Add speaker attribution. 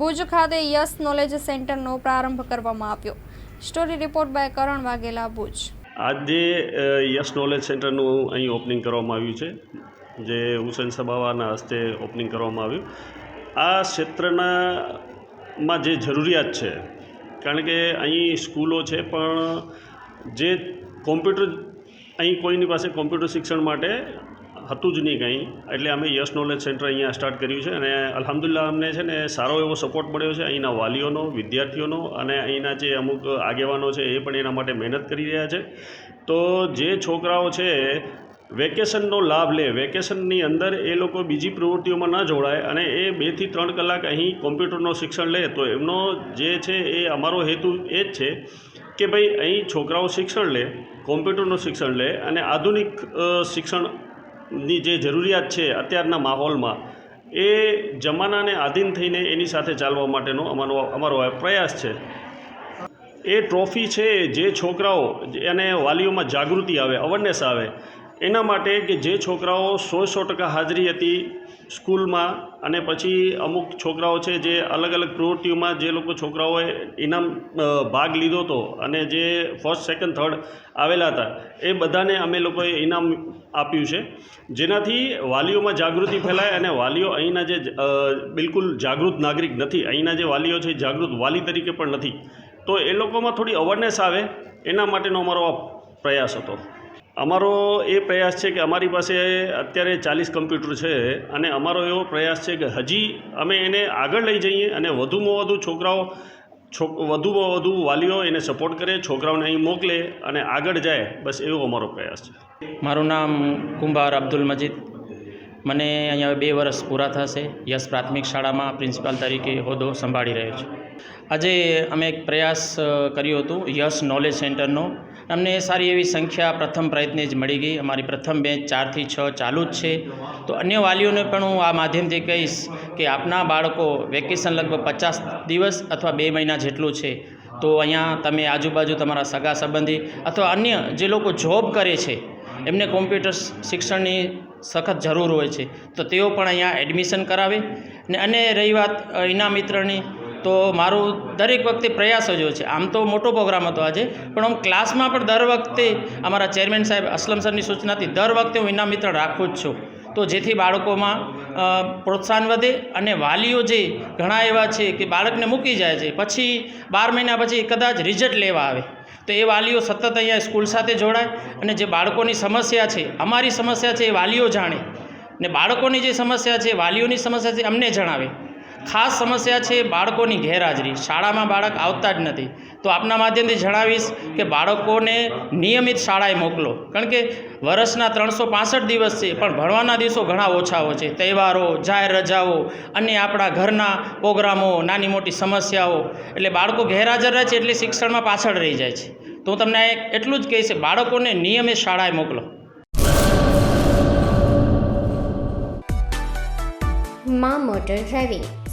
Speaker 1: ભુજ ખાતે yes knowledge સેન્ટરનો પ્રારંભ કરવામાં આવ્યો. Story report by Karan Vaghela, Bhuj.
Speaker 2: આજે યસ નોલેજ સેન્ટરનું અહીં ઓપનિંગ કરવામાં આવ્યું છે, જે હુસેન સબાવાના હસ્તે ઓપનિંગ કરવામાં આવ્યું. આ ક્ષેત્રના માં જે જરૂરિયાત છે, કારણ કે અહીં સ્કૂલો છે, પણ જે કોમ્પ્યુટર, અહીં કોઈની પાસે કોમ્પ્યુટર શિક્ષણ માટે હતું જ નહીં કંઈ. એટલે અમે યસ નોલેજ સેન્ટર અહીંયા સ્ટાર્ટ કર્યું છે અને અલ્હમ્દુલિલ્લાહ અમને છે ને સારો એવો સપોર્ટ મળ્યો છે. અહીંના વાલીઓનો વિદ્યાર્થીઓનો અને અહીંના જે અમુક આગેવાનો છે એ પણ એના માટે મહેનત કરી રહ્યા છે. તો જે છોકરાઓ છે વેકેશનનો લાભ લે. વેકેશનની અંદર એ લોકો બીજી પ્રવૃત્તિઓમાં ન જોડાય અને એ બેથી ત્રણ કલાક અહીં કોમ્પ્યુટરનું શિક્ષણ લે. તો એમનો જે છે એ અમારો હેતુ એ જ છે કે ભાઈ અહીં છોકરાઓ શિક્ષણ લે કોમ્પ્યુટરનું શિક્ષણ લે અને આધુનિક અ, શિક્ષણની જે જરૂરિયાત છે અત્યારના માહોલમાં, એ જમાનાને આધીન થઈને એની સાથે ચાલવા માટેનો અમારો અમારો પ્રયાસ છે. એ ટ્રોફી છે જે છોકરાઓ, એને વાલીઓમાં જાગૃતિ આવે અવેરનેસ આવે. એના માટે કે જે છોકરાઓ સો સો ટકા હાજરી હતી સ્કૂલમાં અને પછી અમુક છોકરાઓ છે જે અલગ અલગ પ્રવૃત્તિઓમાં જે લોકો છોકરાઓએ ઇનામ ભાગ લીધો હતો અને જે ફર્સ્ટ સેકન્ડ થર્ડ આવેલા હતા, એ બધાને અમે લોકોએ ઇનામ આપ્યું છે. જેનાથી વાલીઓમાં જાગૃતિ ફેલાય અને વાલીઓ અહીંના જે બિલકુલ જાગૃત નાગરિક નથી, અહીંના જે વાલીઓ છે જાગૃત વાલી તરીકે પણ નથી. તો એ લોકોમાં થોડી અવેરનેસ આવે, એના માટેનો અમારો આ પ્રયાસ હતો. અમારો એ પ્રયાસ છે કે અમારી પાસે અત્યારે ચાલીસ કમ્પ્યુટર છે અને અમારો એવો પ્રયાસ છે કે હજી અમે એને આગળ લઈ જઈએ અને વધુમાં વધુ છોકરાઓ, છોક, વધુમાં વધુ વાલીઓ એને સપોર્ટ કરે, છોકરાઓને અહીં મોકલે અને આગળ જાય, બસ એવો અમારો પ્રયાસ છે.
Speaker 3: મારું નામ કુંભાર અબ્દુલ મજીદ. મને અહીંયા બે વર્ષ પૂરા થશે. યશ પ્રાથમિક શાળામાં પ્રિન્સિપાલ તરીકે હોદ્દો સંભાળી રહ્યો છું. આજે અમે એક પ્રયાસ કર્યો હતો, યશ નોલેજ સેન્ટરનો અમને સારી એવી સંખ્યા પ્રથમ પ્રયત્ને જ મળી ગઈ. અમારી પ્રથમ બેચ ચારથી છ ચાલુ જ છે. તો અન્ય વાલીઓને પણ હું આ માધ્યમથી કહીશ કે આપના બાળકો વેકેશન લગભગ પચાસ દિવસ અથવા બે મહિના જેટલું છે. તો અહીંયા તમે આજુબાજુ તમારા સગા સંબંધી અથવા અન્ય જે લોકો જોબ કરે છે, એમને કોમ્પ્યુટર શિક્ષણની સખત જરૂર હોય છે. તો તેઓ પણ અહીંયા એડમિશન કરાવે. ને અને રહી વાત ઈના ઇનામ વિતરણની તો મારું દરેક વખતે પ્રયાસ જ છે. આમ તો મોટો પ્રોગ્રામ હતો આજે, પણ હું ક્લાસમાં પણ દર વખતે અમારા ચેરમેન સાહેબ અસલમ સરની સૂચનાથી દર વખતે હું ઇનામ વિતરણ રાખું જ છું. તો જેથી બાળકોમાં પ્રોત્સાહન વધે અને વાલીઓ જે ઘણા એવા છે કે બાળકને મૂકી જાય છે, પછી બાર મહિના પછી કદાચ રિઝલ્ટ લેવા આવે. તો એ વાલીઓ સતત અહીંયા સ્કૂલ સાથે જોડાય અને જે બાળકોની સમસ્યા છે, અમારી સમસ્યા છે એ વાલીઓ જાણે. ને બાળકોની જે સમસ્યા છે, વાલીઓની સમસ્યા છે અમને જણાવે. ખાસ સમસ્યા છે બાળકોની ગેરહાજરી. શાળામાં બાળક આવતા જ નથી. તો આપના માધ્યમથી જણાવીશ કે બાળકોને નિયમિત શાળાએ મોકલો. કારણ કે વર્ષના ત્રણસો દિવસ છે, પણ ભણવાના દિવસો ઘણા ઓછા હોય છે. તહેવારો, જાહેર રજાઓ અને આપણા ઘરના પ્રોગ્રામો, નાની મોટી સમસ્યાઓ. એટલે બાળકો ગેરહાજર રહે છે એટલે શિક્ષણમાં પાછળ રહી જાય છે. તો હું તમને એટલું જ કહીશ, બાળકોને નિયમિત શાળાએ મોકલો.
Speaker 4: માં motor driving.